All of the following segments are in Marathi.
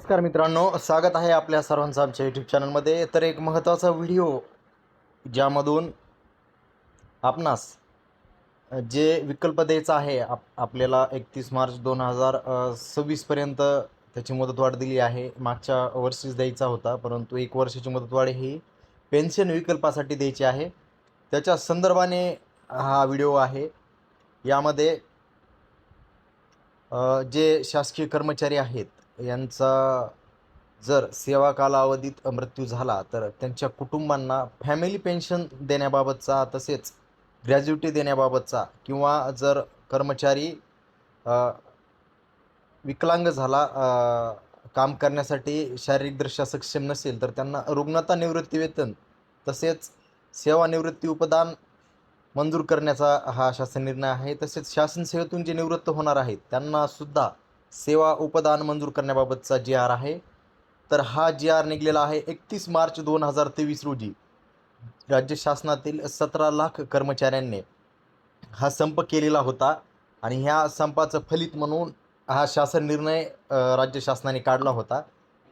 नमस्कार मित्रांनो स्वागत आहे आपल्या सर्वांचं आमच्या यूट्यूब चॅनलमध्ये तर एक महत्त्वाचा व्हिडिओ ज्यामधून आपणास जे विकल्प द्यायचा आहे आप आपल्याला एकतीस मार्च दोन हजार सव्वीसपर्यंत त्याची मुदतवाढ दिली आहे. मागच्या वर्षीच द्यायचा होता परंतु एक वर्षाची मुदतवाढ ही पेन्शन विकल्पासाठी द्यायची आहे. त्याच्या संदर्भाने हा व्हिडिओ आहे. यामध्ये जे शासकीय कर्मचारी आहेत यांचा जर सेवा कालावधीत मृत्यू झाला तर त्यांच्या कुटुंबांना फॅमिली पेन्शन देण्याबाबतचा तसेच ग्रॅज्युटी देण्याबाबतचा किंवा जर कर्मचारी विकलांग झाला काम करण्यासाठी शारीरिकदृष्ट्या सक्षम नसेल तर त्यांना रुग्णता निवृत्ती वेतन तसेच सेवानिवृत्ती उपदान मंजूर करण्याचा हा शासन निर्णय आहे. तसेच शासन सेवेतून जे निवृत्त होणार आहेत त्यांना सुद्धा सेवा उपदान मंजूर करण्याबाबतचा जी आर आहे तर हा जी आर निघलेला आहे एकतीस मार्च दोन हजार तेवीस रोजी. राज्य शासनातील सतरा लाख कर्मचाऱ्यांनी हा संप केलेला होता आणि ह्या संपाचं फलित म्हणून हा शासन निर्णय राज्य शासनाने काढला होता.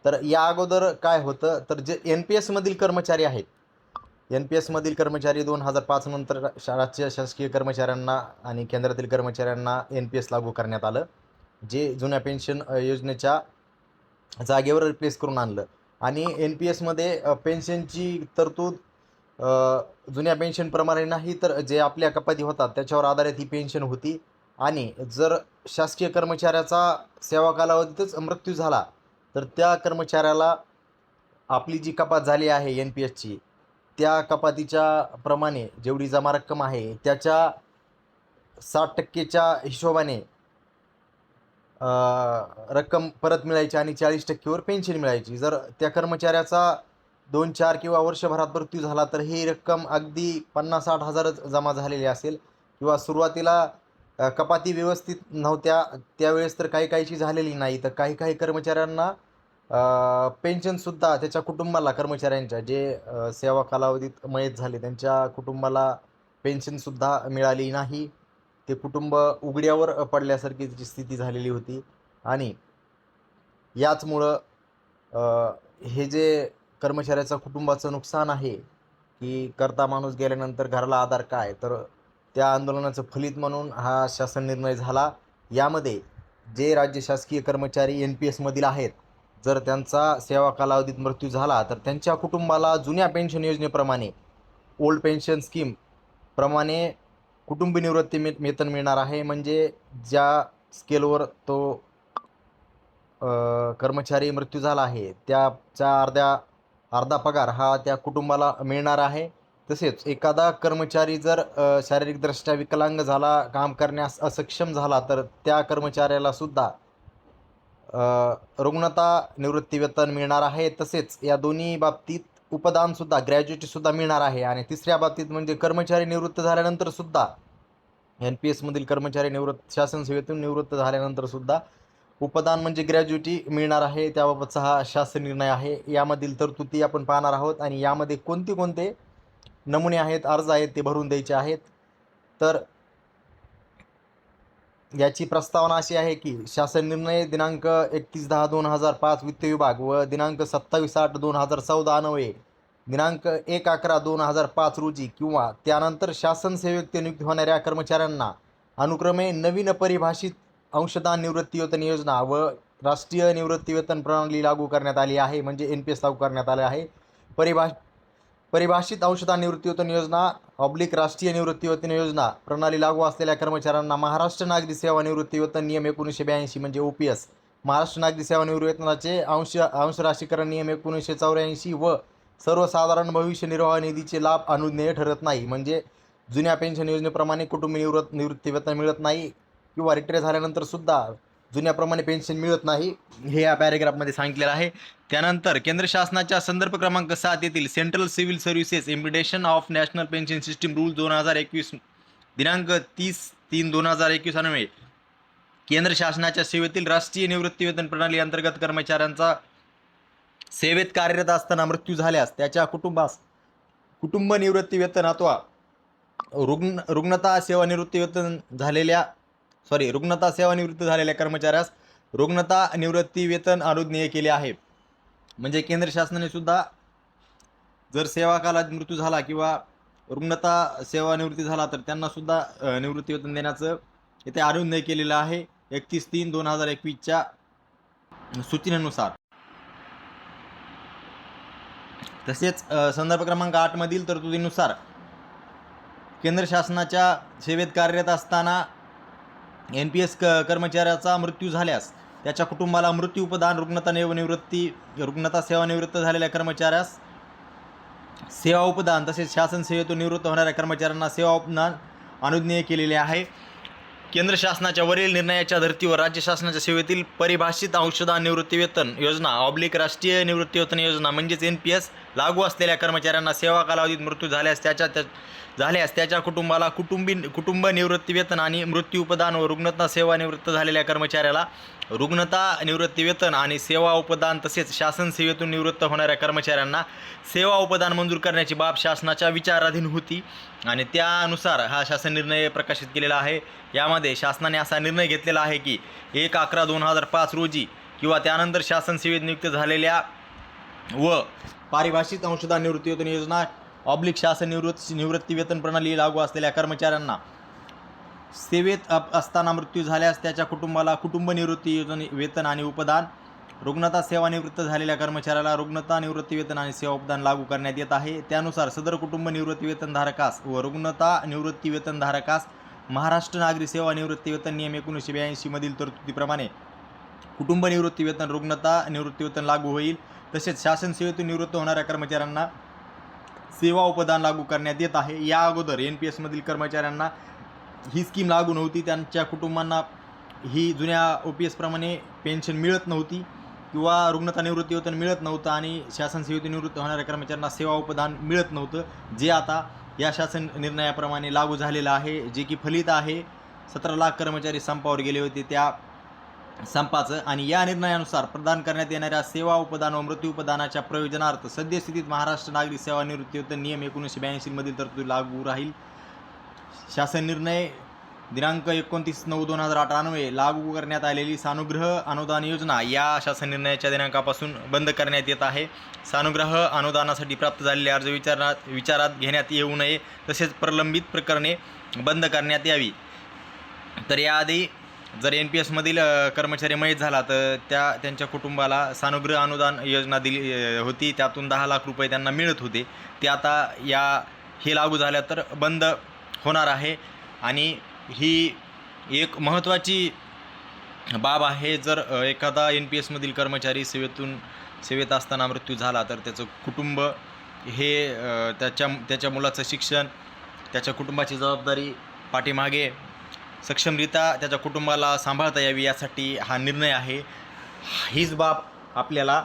तर या अगोदर काय होतं तर जे एन पी एसमधील कर्मचारी आहेत एन पी एसमधील कर्मचारी दोन हजार पाच नंतर राज्य शासकीय कर्मचाऱ्यांना आणि केंद्रातील कर्मचाऱ्यांना एन पी एस लागू करण्यात आलं. जे जुन्या पेन्शन योजनेच्या जागेवर रिप्लेस करून आणलं. आणि एन पी एसमध्ये पेन्शनची तरतूद जुन्या पेन्शनप्रमाणे नाही तर जे आपल्या कपाती होतात त्याच्यावर आधारित ही पेन्शन होती. आणि जर शासकीय कर्मचाऱ्याचा सेवा कालावधीतच मृत्यू झाला तर त्या कर्मचाऱ्याला आपली जी कपात झाली आहे एन पी एसची त्या कपातीच्या प्रमाणे जेवढी जमा रक्कम आहे त्याच्या साठ टक्केच्या हिशोबाने रक्कम परत मिळायची आणि चाळीस टक्केवर पेन्शन मिळायची. जर त्या कर्मचाऱ्याचा दोन चार किंवा वर्षभरात मृत्यू झाला तर ही रक्कम अगदी पन्नास साठ हजारच जमा झालेली असेल. किंवा सुरुवातीला कपाती व्यवस्थित नव्हत्या त्यावेळेस तर काही काहीची झालेली नाही. तर काही काही कर्मचाऱ्यांना पेन्शनसुद्धा त्याच्या कुटुंबाला कर्मचाऱ्यांच्या जे सेवा कालावधीत मयत झाले त्यांच्या कुटुंबाला पेन्शनसुद्धा मिळाली नाही. ते कुटुंब उघड्यावर पडल्यासारखी त्याची स्थिती झालेली होती. आणि याचमुळं हे जे कर्मचाऱ्याचं कुटुंबाचं नुकसान आहे की करता माणूस गेल्यानंतर घराला आधार काय? तर त्या आंदोलनाचं फलित म्हणून हा शासन निर्णय झाला. यामध्ये जे राज्य शासकीय कर्मचारी एन पी एसमधील आहेत जर त्यांचा सेवा कालावधीत मृत्यू झाला तर त्यांच्या कुटुंबाला जुन्या पेन्शन योजनेप्रमाणे ओल्ड पेन्शन स्कीम प्रमाणे कुटुंबी निवृत्ती मे वेतन मिळणार आहे. म्हणजे ज्या स्केलवर तो कर्मचारी मृत्यू झाला आहे त्याच्या अर्ध्या अर्धा पगार हा त्या कुटुंबाला मिळणार आहे. तसेच एखादा कर्मचारी जर शारीरिकदृष्ट्या विकलांग झाला काम करण्यास असक्षम झाला तर त्या कर्मचाऱ्याला सुद्धा रुग्णता निवृत्ती वेतन मिळणार आहे. तसेच या दोन्ही बाबतीत उपदानसुद्धा ग्रॅज्युएटीसुद्धा मिळणार आहे. आणि तिसऱ्या बाबतीत म्हणजे कर्मचारी निवृत्त झाल्यानंतर सुद्धा एन पी एसमधील कर्मचारी निवृत्त शासन सेवेतून निवृत्त झाल्यानंतरसुद्धा उपदान म्हणजे ग्रॅज्युटी मिळणार आहे. त्याबाबतचा हा शासन निर्णय आहे. यामधील तरतुदी आपण पाहणार आहोत. आणि यामध्ये कोणते कोणते नमुने आहेत अर्ज आहेत ते भरून द्यायचे आहेत. तर याची प्रस्तावना अशी आहे की शासन निर्णय दिनांक एकतीस दहा दोन हजार पाच वित्त विभाग व दिनांक सत्तावीस आठ दोन हजार चौदा अन्वये दिनांक एक अकरा दोन हजार पाच रोजी किंवा त्यानंतर शासन सेवेत नियुक्त होणाऱ्या कर्मचाऱ्यांना अनुक्रमे नवीन परिभाषित अंशदान निवृत्तीवेतन योजना व राष्ट्रीय निवृत्तीवेतन प्रणाली लागू करण्यात आली आहे. म्हणजे एन पी एस लागू करण्यात आले आहे. परिभा परिभाषित अंशदान निवृत्तीवेतन योजना ऑब्लिक राष्ट्रीय निवृत्तीवेतन योजना प्रणाली लागू असलेल्या कर्मचाऱ्यांना महाराष्ट्र नागरी सेवा निवृत्तीवेतन नियम एकोणीसशे ब्याऐंशी म्हणजे ओ पी एस. महाराष्ट्र नागरी सेवा निवृत्ती अंश अंश राशीकरण नियम एकोणीसशे चौऱ्याऐंशी व सर्वसाधारण भविष्य निर्वाह निधीचे लाभ अनुज्ञेय ठरत नाही. म्हणजे जुन्या पेन्शन योजनेप्रमाणे कुटुंब निवृत्त निवृत्तीवेतन मिळत नाही किंवा रिटायर झाल्यानंतर सुद्धा जुन्याप्रमाणे पेन्शन मिळत नाही हे या पॅरेग्राफमध्ये सांगितलेलं आहे. त्यानंतर केंद्र शासनाच्या संदर्भ क्रमांक सात येथील central civil services implementation of national pension system rule दोन हजार एकवीस दिनांक तीस तीन दोन हजार एकवीस अन्वये केंद्र शासनाच्या सेवेतील राष्ट्रीय निवृत्तीवेतन प्रणाली अंतर्गत कर्मचाऱ्यांचा सेवेत कार्यरत असताना मृत्यू झाल्यास त्याच्या कुटुंबास कुटुंब निवृत्तीवेतन अथवा रुग्ण रुग्णता सेवा निवृत्तीवेतन झालेल्या सॉरी रुग्णता सेवानिवृत्त झालेल्या कर्मचाऱ्यास रुग्णता निवृत्ती वेतन अनुज्ञेय केले आहे. म्हणजे केंद्र शासनाने सुद्धा जर सेवा कालात मृत्यू झाला किंवा रुग्णता सेवानिवृत्ती झाला तर त्यांना सुद्धा निवृत्ती वेतन देण्याचं इथे अनुज्ञेय केलेलं आहे. एकतीस तीन दोन हजार एकवीसच्या सूचनेनुसार. तसेच संदर्भ क्रमांक आठमधील तरतुदीनुसार केंद्र शासनाच्या सेवेत कार्यरत असताना एन पी एस क कर्मचाऱ्याचा मृत्यू झाल्यास त्याच्या कुटुंबाला मृत्यूपदान रुग्णता निवृत्ती रुग्णता सेवानिवृत्त झालेल्या कर्मचाऱ्यास सेवा उपदान तसेच शासन सेवेतून निवृत्त होणाऱ्या कर्मचाऱ्यांना सेवा उपदान अनुज्ञेय केलेले आहे. केंद्र शासनाच्या वरील निर्णयाच्या धर्तीवर राज्य शासनाच्या सेवेतील परिभाषित अंशदान निवृत्तीवेतन योजना ऑब्लिक राष्ट्रीय निवृत्तीवेतन योजना म्हणजेच एन पी एस लागू असलेल्या कर्मचाऱ्यांना सेवा कालावधीत मृत्यू झाल्यास त्याच्या त्या झाल्यास त्याच्या कुटुंबाला कुटुंबी कुटुंब निवृत्ती वेतन आणि मृत्यू उपदान व रुग्णता सेवानिवृत्त झालेल्या कर्मचाऱ्याला रुग्णता निवृत्ती वेतन आणि सेवा उपदान तसेच शासन सेवेतून निवृत्त होणाऱ्या कर्मचाऱ्यांना सेवा उपदान मंजूर करण्याची बाब शासनाच्या विचाराधीन होती आणि त्यानुसार हा शासन निर्णय प्रकाशित केलेला आहे. यामध्ये शासनाने असा निर्णय घेतलेला आहे की एक अकरा दोन हजार पाच रोजी किंवा त्यानंतर शासन सेवेत नियुक्त झालेल्या व पारिभाषिक अंशदान निवृत्ती वेतन योजना ऑब्लिक शासन निवृत्त निवृत्ती वेतन प्रणाली लागू असलेल्या कर्मचाऱ्यांना सेवेत अप- असताना मृत्यू झाल्यास त्याच्या कुटुंबाला कुटुंब निवृत्ती योजने वेतन आणि उपदान रुग्णता सेवानिवृत्त झालेल्या कर्मचाऱ्याला रुग्णता निवृत्ती वेतन आणि सेवा उपदान लागू करण्यात येत आहे. त्यानुसार सदर कुटुंब निवृत्तीवेतनधारकास व रुग्णता निवृत्तीवेतनधारकास महाराष्ट्र नागरी सेवा निवृत्ती वेतन नियम एकोणीसशे ब्याऐंशीमधील तरतुदीप्रमाणे कुटुंब निवृत्ती वेतन रुग्णता निवृत्ती वेतन लागू होईल. तसेच शासन सेवेतून निवृत्त होणाऱ्या कर्मचाऱ्यांना सेवा उपदान लागू करण्यात येत आहे. या अगोदर एन पी एसमधील कर्मचाऱ्यांना ही स्कीम लागू नव्हती. त्यांच्या कुटुंबांना ही जुन्या ओ पी एसप्रमाणे पेन्शन मिळत नव्हती किंवा रुग्णता निवृत्ती वेतन मिळत नव्हतं आणि शासन सेवेतून निवृत्त होणाऱ्या कर्मचाऱ्यांना सेवा उपदान मिळत नव्हतं. जे आता या शासन निर्णयाप्रमाणे लागू झालेलं आहे जे की फलित आहे सतरा लाख कर्मचारी संपावर गेले होते. त्या संपाचं आणि या निर्णयानुसार प्रदान करण्यात येणाऱ्या सेवा उपदान व मृत्यू उपदानाच्या प्रयोजनार्थ सद्यस्थितीत महाराष्ट्र नागरिक सेवा निवृत्तीवेतन नियम एकोणीसशे ब्याऐंशीमधील तरतूद लागू राहील. शासन निर्णय दिनांक एकोणतीस नऊ दोन हजार अठरानवे लागू करण्यात आलेली सानुग्रह अनुदान योजना या शासन निर्णयाच्या दिनांकापासून बंद करण्यात येत आहे. सानुग्रह अनुदानासाठी प्राप्त झालेले अर्ज विचारात विचारात घेण्यात येऊ नये तसेच प्रलंबित प्रकरणे बंद करण्यात यावी. तर याआधी जर एन पी एसमधील कर्मचारी मयत झाला तर त्या त्यांच्या कुटुंबाला सानुग्रह अनुदान योजना दिली होती. त्यातून दहा लाख रुपये त्यांना मिळत होते. ते आता या हे लागू झाल्या तर बंद होणार आहे. आणि ही एक महत्त्वाची बाब आहे जर एखादा एन पी एसमधील कर्मचारी सेवेतून सेवेत असताना मृत्यू झाला तर त्याचं कुटुंब हे त्याच्या त्याच्या मुलाचं शिक्षण त्याच्या कुटुंबाची जबाबदारी पाठीमागे सक्षमरित्या त्याच्या कुटुंबाला सांभाळता यावी यासाठी हा निर्णय आहे. हीच बाब आपल्याला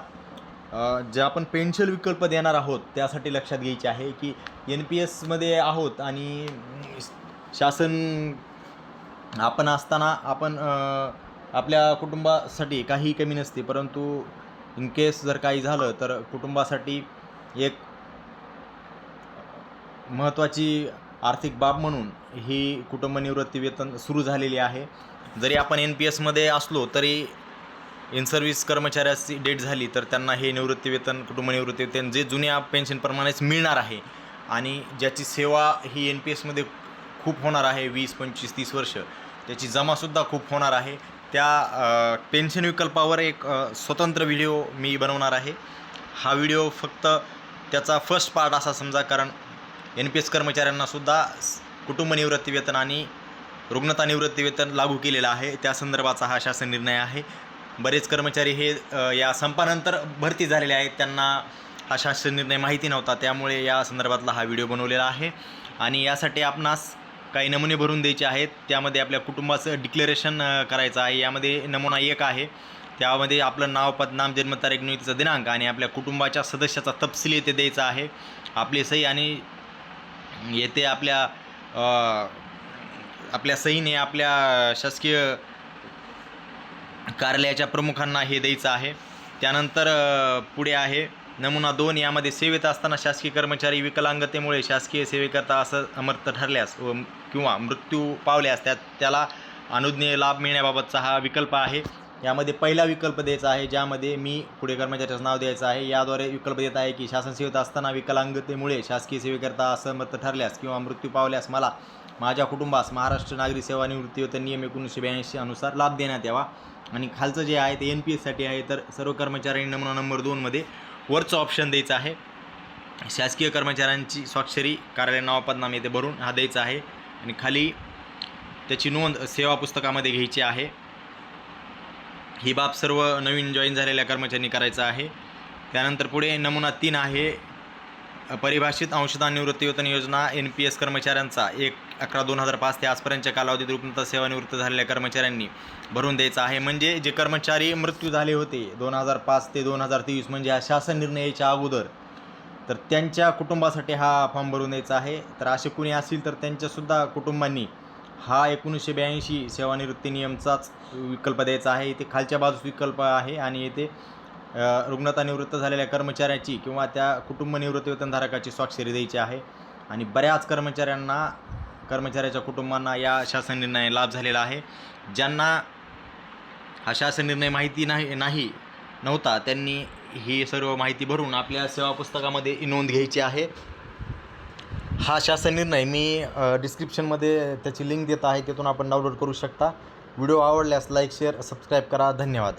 जे आपण पेन्शन विकल्प देणार आहोत त्यासाठी लक्षात घ्यायची आहे की एन पी एसमध्ये आहोत आणि शासन आपण असताना आपण आपल्या कुटुंबासाठी काही कमी नसते परंतु इन केस जर काही झालं तर कुटुंबासाठी एक महत्त्वाची आर्थिक बाब म्हणून ही कुटुंब निवृत्ती वेतन सुरू झालेली आहे. जरी आपण एन पी एसमध्ये असलो तरी इन सर्व्हिस कर्मचाऱ्याची डेट झाली तर त्यांना हे निवृत्तीवेतन कुटुंब निवृत्ती वेतन जे जुन्या पेन्शनप्रमाणेच मिळणार आहे. आणि ज्याची सेवा ही एन पी एसमध्ये खूप होणार आहे वीस पंचवीस तीस वर्ष त्याची जमासुद्धा खूप होणार आहे. त्या पेन्शन विकल्पावर एक स्वतंत्र व्हिडिओ मी बनवणार आहे. हा व्हिडिओ फक्त त्याचा फर्स्ट पार्ट असा समजा कारण एन पी एस कर्मचाऱ्यांनासुद्धा कुटुंब निवृत्तीवेतन आणि रुग्णता निवृत्ती वेतन लागू केलेलं आहे. त्या संदर्भाचा हा शासन निर्णय आहे. बरेच कर्मचारी हे या संपानंतर भरती झालेले आहेत. त्यांना हा शासन निर्णय माहिती नव्हता. त्यामुळे या संदर्भातला हा व्हिडिओ बनवलेला आहे. आणि यासाठी आपणास काही नमुने भरून द्यायचे आहेत. त्यामध्ये आपल्या कुटुंबाचं डिक्लेरेशन करायचं आहे. यामध्ये नमुना एक आहे. त्यामध्ये आपलं नाव पदनाम जन्मतारीख नियुक्तीचा दिनांक आणि आपल्या कुटुंबाच्या सदस्याचा तपशील येथे द्यायचा आहे. आपली सही आणि येथे आपल्या आपल्या सईने आपल्या शासकीय कार्यालयाच्या प्रमुखांना हे द्यायचं आहे. त्यानंतर पुढे आहे नमुना दोन यामध्ये सेवेत असताना शासकीय कर्मचारी विकलांगतेमुळे शासकीय सेवेकरता असं अमर्थ ठरल्यास व किंवा मृत्यू पावल्यास त्या त्याला अनुज्ञेय लाभ मिळण्याबाबतचा हा विकल्प आहे. यामध्ये पहिला विकल्प द्यायचा आहे ज्यामध्ये मी पुढे कर्मचाऱ्याचं नाव द्यायचं आहे. याद्वारे विकल्प देत आहे की शासन सेवेत असताना विकलांगतेमुळे शासकीय सेवेकरता असमर्थ ठरल्यास किंवा मृत्यू पावल्यास मला माझ्या कुटुंबास महाराष्ट्र नागरी सेवा निवृत्ती वेतन नियम एकोणीसशे ब्याऐंशी अनुसार लाभ देण्यात यावा. आणि खालचं जे आहे ते एन पी एससाठी आहे. तर सर्व कर्मचाऱ्यांनी नमुना नंबर दोनमध्ये वरचं ऑप्शन द्यायचं आहे. शासकीय कर्मचाऱ्यांची स्वाक्षरी कार्यालय नाव येथे भरून हा द्यायचा आहे. आणि खाली त्याची नोंद सेवा पुस्तकामध्ये घ्यायची आहे. ही बाब सर्व नवीन जॉईन झालेल्या कर्मचाऱ्यांनी करायचं आहे. त्यानंतर पुढे नमुना तीन आहे. परिभाषित अंशदान निवृत्तीवेतन योजना एन पी एस कर्मचाऱ्यांचा एक अकरा दोन हजार पाच ते आजपर्यंतच्या कालावधीत रुग्णता सेवानिवृत्त झालेल्या कर्मचाऱ्यांनी भरून द्यायचा आहे. म्हणजे जे कर्मचारी मृत्यू झाले होते दोन हजार पाच ते दोन हजार तेवीस म्हणजे हा शासन निर्णयाच्या अगोदर तर त्यांच्या कुटुंबासाठी हा फॉर्म भरून द्यायचा आहे. तर असे कुणी असतील तर त्यांच्यासुद्धा कुटुंबांनी हा एकोणीसशे ब्याऐंशी सेवानिवृत्ती नियमचाच विकल्प द्यायचा आहे. इथे खालच्या बाजूस विकल्प आहे आणि येथे रुग्णता निवृत्त झालेल्या कर्मचाऱ्याची किंवा त्या कुटुंब निवृत्तीवेतनधारकाची स्वाक्षरी द्यायची आहे. आणि बऱ्याच कर्मचाऱ्यांना कर्मचाऱ्याच्या कुटुंबांना या शासन निर्णय लाभ झालेला आहे. ज्यांना हा शासन निर्णय माहिती नाही नाही नव्हता त्यांनी ही सर्व माहिती भरून आपल्या सेवा पुस्तकामध्ये नोंद घ्यायची आहे. हा शासन निर्णय मी डिस्क्रिप्शनमध्ये त्याची लिंक देत आहे तिथून आपण डाउनलोड करू शकता. व्हिडिओ आवडल्यास लाईक शेअर सबस्क्राईब करा. धन्यवाद.